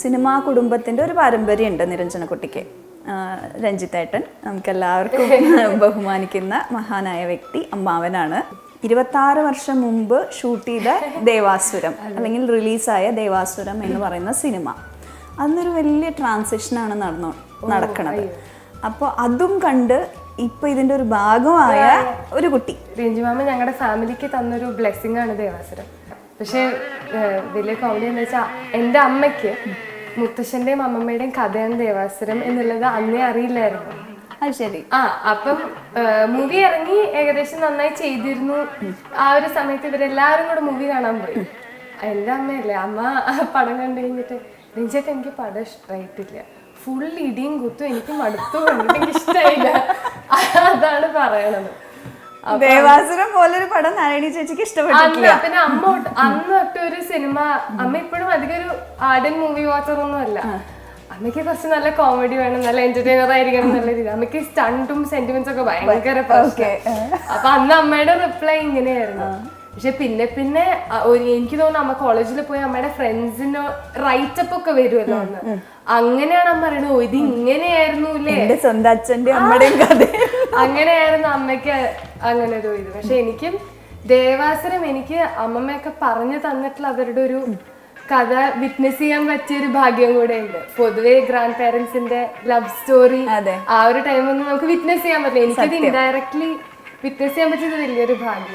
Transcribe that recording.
Cinema കുടുംബത്തിന്റെ ഒരു പാരമ്പര്യമുണ്ട് നിരഞ്ജനക്കുട്ടിക്ക് കുട്ടിക്ക്. രഞ്ജിത്തേട്ടൻ. നമുക്കെല്ലാവർക്കും ബഹുമാനിക്കുന്ന മഹാനായ വ്യക്തി അമ്മാവനാണ്. ഇരുപത്താറ് വർഷം മുമ്പ് ഷൂട്ട് ചെയ്ത ദേവാസുരം അല്ലെങ്കിൽ റിലീസായ ദേവാസുരം എന്ന് പറയുന്ന സിനിമ. അന്നൊരു വലിയ ട്രാൻസിഷനാണ് നടന്നോ നടക്കണത്. അപ്പോൾ അതും കണ്ട് ഇപ്പൊ ഇതിന്റെ ഒരു ഭാഗമായ ഒരു കുട്ടി. രഞ്ജിമാമ ഞങ്ങളുടെ ഫാമിലിക്ക് തന്നൊരു ബ്ലെസ്സിംഗ് ആണ് ദേവാസുരം. പക്ഷെ വലിയ കോമഡി എന്ന് വെച്ചാൽ എന്റെ അമ്മയ്ക്ക് മുത്തശ്ശന്റെയും അമ്മമ്മയുടെയും കഥയാണ് ദേവാസുരം എന്നുള്ളത് അന്നേ അറിയില്ലായിരുന്നു. അത് ശരി. ആ അപ്പം മൂവി ഇറങ്ങി ഏകദേശം നന്നായി ചെയ്തിരുന്നു. ആ ഒരു സമയത്ത് ഇവരെല്ലാവരും കൂടെ മൂവി കാണാൻ പോയി. എന്റെ അമ്മയല്ലേ അമ്മ പടം കണ്ടു കഴിഞ്ഞിട്ട് നിജക്ക് എനിക്ക് പടം ഇഷ്ടമായിട്ടില്ല ഫുൾ ഇടിയും കുത്തും എനിക്ക് മടുത്തു കണ്ടിട്ട് എനിക്ക് ഇഷ്ടമായില്ല അതാണ് പറയണത്. ദേവാസുരം പോലൊരു പടം നാരായണി ചേച്ചിക്ക് ഇഷ്ടപ്പെട്ടിട്ടില്ല. പിന്നെ അമ്മ അന്ന് തൊട്ട് ഒരു സിനിമ അമ്മ ഇപ്പോഴും അധികം ഒരു ആർഡൻ മൂവി വാച്ചർ ഒന്നും അല്ല അമ്മയ്ക്ക് കുറച്ച് നല്ല കോമഡി വേണം നല്ല എന്റർടൈനർ ആയിരിക്കണം നല്ല രീതി. അമ്മയ്ക്ക് സ്റ്റണ്ടും സെന്റിമെന്റ്സ് ഒക്കെ ഭയങ്കര അപ്പൊ അന്ന് അമ്മയുടെ റിപ്ലൈ ഇങ്ങനെയായിരുന്നു. പക്ഷെ പിന്നെ പിന്നെ എനിക്ക് തോന്നുന്നു അമ്മ കോളേജിൽ പോയി അമ്മയുടെ ഫ്രണ്ട്സിന് റൈറ്റപ്പ് ഒക്കെ വരുമല്ലോ അന്ന്. അങ്ങനെയാണ് അമ്മ പറയുന്നത് ഇത് ഇങ്ങനെയായിരുന്നു ഇല്ലേ സ്വന്തം അച്ഛന്റെ അമ്മയുടെയും കഥ. അങ്ങനെയായിരുന്നു അമ്മയ്ക്ക് അങ്ങനെ ഒരു ഇത്. പക്ഷെ എനിക്കും ദേവാസുരം എനിക്ക് അമ്മമ്മയൊക്കെ പറഞ്ഞു തന്നിട്ടുള്ള അവരുടെ ഒരു കഥ വിറ്റ്നസ് ചെയ്യാൻ പറ്റിയ ഒരു ഭാഗ്യം കൂടെ ഉണ്ട് പൊതുവെ ഗ്രാൻഡ് പാരന്റ്സിന്റെ ലവ് സ്റ്റോറി അതെ. ആ ഒരു ടൈമൊന്നും നമുക്ക് വിറ്റ്നസ് ചെയ്യാൻ പറ്റില്ല. എനിക്കത് ഇൻഡയറക്ട്ലി വിറ്റ്നസ് ചെയ്യാൻ പറ്റിയത് വലിയൊരു ഭാഗ്യം